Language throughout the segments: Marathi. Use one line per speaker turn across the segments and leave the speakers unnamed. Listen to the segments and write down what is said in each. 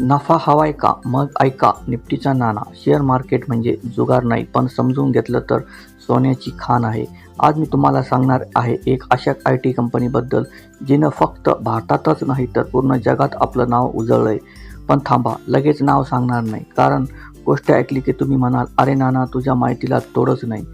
नफा हवाय का? मग ऐका निफ्टीचा नाना शेअर मार्केट म्हणजे जुगार नाही पण समजून घेतलं तर सोन्याची खाण आहे. आज मी तुम्हाला सांगणार आहे एक अशा आय टी कंपनीबद्दल जिनं फक्त भारतातच नाही तर पूर्ण जगात आपलं नाव उजळलं आहे पण थांबा लगेच नाव सांगणार नाही. कारण गोष्ट ऐकली की तुम्ही म्हणाल अरे नाना तुझ्या माहितीला तोडच नाही.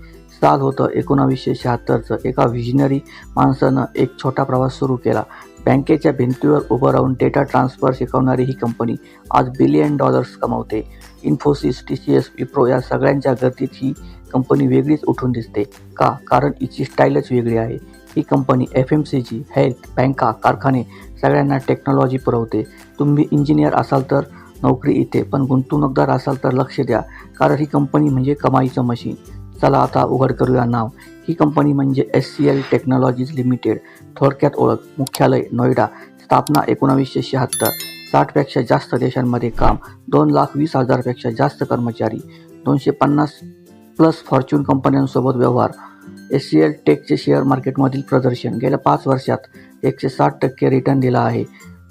साल होतं. एकोणावीसशे शहात्तरचं एका व्हिजनरी माणसानं एक छोटा प्रवास सुरू केला. बँकेच्या भिंतीवर उभं राहून डेटा ट्रान्सफर शिकवणारी ही कंपनी आज बिलियन डॉलर्स कमावते. Infosys T C S Wipro या सगळ्यांच्या गर्दीत ही कंपनी वेगळीच उठून दिसते. का? कारण हिची स्टाईलच वेगळी आहे. ही company F M C G health बँका कारखाने सगळ्यांना टेक्नॉलॉजी पुरवते. तुम्ही इंजिनियर असाल तर नोकरी इथे पण गुंतवणूकदार असाल तर लक्ष द्या. कारण ही कंपनी म्हणजे कमाईचं मशीन चला आता उघड करूया नाव. ही कंपनी म्हणजे S C L technologies limited थोडक्यात ओळख मुख्यालय नोएडा स्थापना एकोणावीसशे शहात्तर साठपेक्षा जास्त देशांमध्ये काम दोन लाख वीस हजारपेक्षा जास्त कर्मचारी दोनशे पन्नास प्लस फॉर्च्यून कंपन्यांसोबत व्यवहार. एस सी एल टेकचे शेअर मार्केटमधील प्रदर्शन गेल्या पाच वर्षात एकशे साठ टक्के रिटर्न दिला आहे.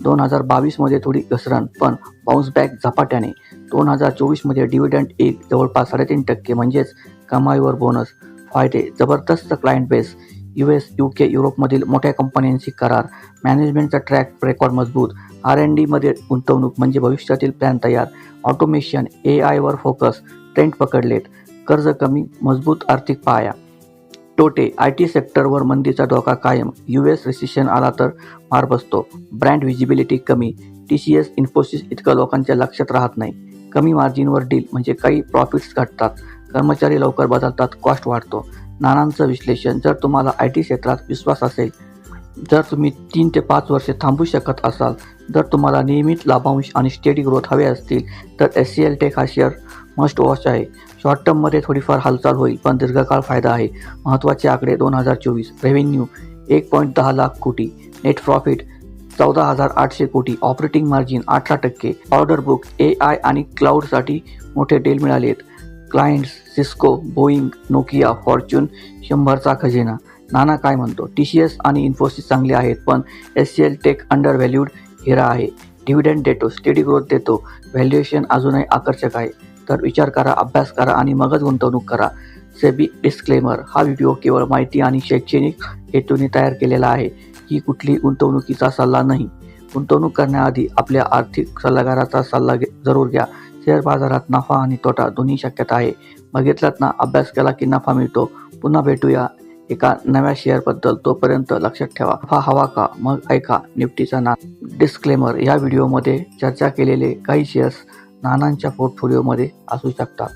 दोन हजार बावीसमध्ये थोडी घसरण पण बाउन्स बॅक झपाट्याने. दोन हजार चोवीसमध्ये डिव्हिडंड एक जवळपास साडेतीन टक्के म्हणजेच कमाईवर बोनस फायदे जबरदस्त client base U S U K युरोपमधील मोठ्या कंपन्यांशी करार. मॅनेजमेंटचा ट्रॅक रेकॉर्ड मजबूत. आर एन डीमध्ये गुंतवणूक म्हणजे भविष्यातील प्लॅन तयार. ऑटोमेशन ए आयवर फोकस ट्रेंड पकडलेत. कर्ज कमी मजबूत आर्थिक पाया. तोटे आय टी सेक्टरवर मंदीचा धोका कायम. यू एस रिसिशन आला तर मार बसतो. ब्रँड विजिबिलिटी कमी. टी सी एस इन्फोसिस इतकं लोकांच्या लक्षात राहत नाही. कमी मार्जिनवर डील म्हणजे काही प्रॉफिट्स घटतात. कर्मचारी लवकर बदलतात कॉस्ट वाढतो. नाणांचं विश्लेषण जर तुम्हाला आय टी क्षेत्रात विश्वास असेल जर तुम्ही तीन ते पाच वर्षे थांबू शकत असाल जर तुम्हाला नियमित लाभांश आणि स्टेडी ग्रोथ हवे असतील तर एस सी एल टेक हा शेअर मस्ट वॉच आहे. शॉर्ट टर्ममध्ये थोडीफार हालचाल होईल पण दीर्घकाळ फायदा आहे. महत्त्वाचे आकडे दोन हजार चोवीस. रेव्हेन्यू एक पॉईंट दहा लाख कोटी. नेट प्रॉफिट चौदा हजार आठशे कोटी. ऑपरेटिंग मार्जिन अठरा टक्के. ऑर्डर बुक ए आय आणि क्लाउडसाठी मोठे डील मिळाले आहेत clients Cisco Boeing Nokia Fortune शंभरचा खजिना. नाना काय म्हणतो? टी सी एस आणि इन्फोसिस चांगले आहेत पण S C L tech under valued हिरा आहे. डिव्हिडंड देतो स्टेडी ग्रोथ देतो व्हॅल्युएशन अजूनही आकर्षक आहे. तर विचार करा अभ्यास करा आणि मगच गुंतवणूक करा. सेबी डिस्क्लेमर हा व्हिडिओ केवळ माहिती आणि शैक्षणिक हेतूने तयार केलेला आहे. ही कुठली गुंतवणुकीचा सल्ला नाही. गुंतवणूक करण्याआधी आपल्या आर्थिक सल्लागाराचा सल्ला घे जरूर घ्या. शेअर बाजारात नफा आणि तोटा दोन्ही शक्यता आहे. बघितलात ना अभ्यास केला की नफा मिळतो. पुन्हा भेटूया एका नव्या शेअरबद्दल तोपर्यंत लक्षात ठेवा नफा हवा का मग ऐका निफ्टीचा ना. डिस्क्लेमर या व्हिडिओमध्ये चर्चा केलेले काही शेअर्स नानांच्या पोर्टफोलिओमध्ये असू शकतात.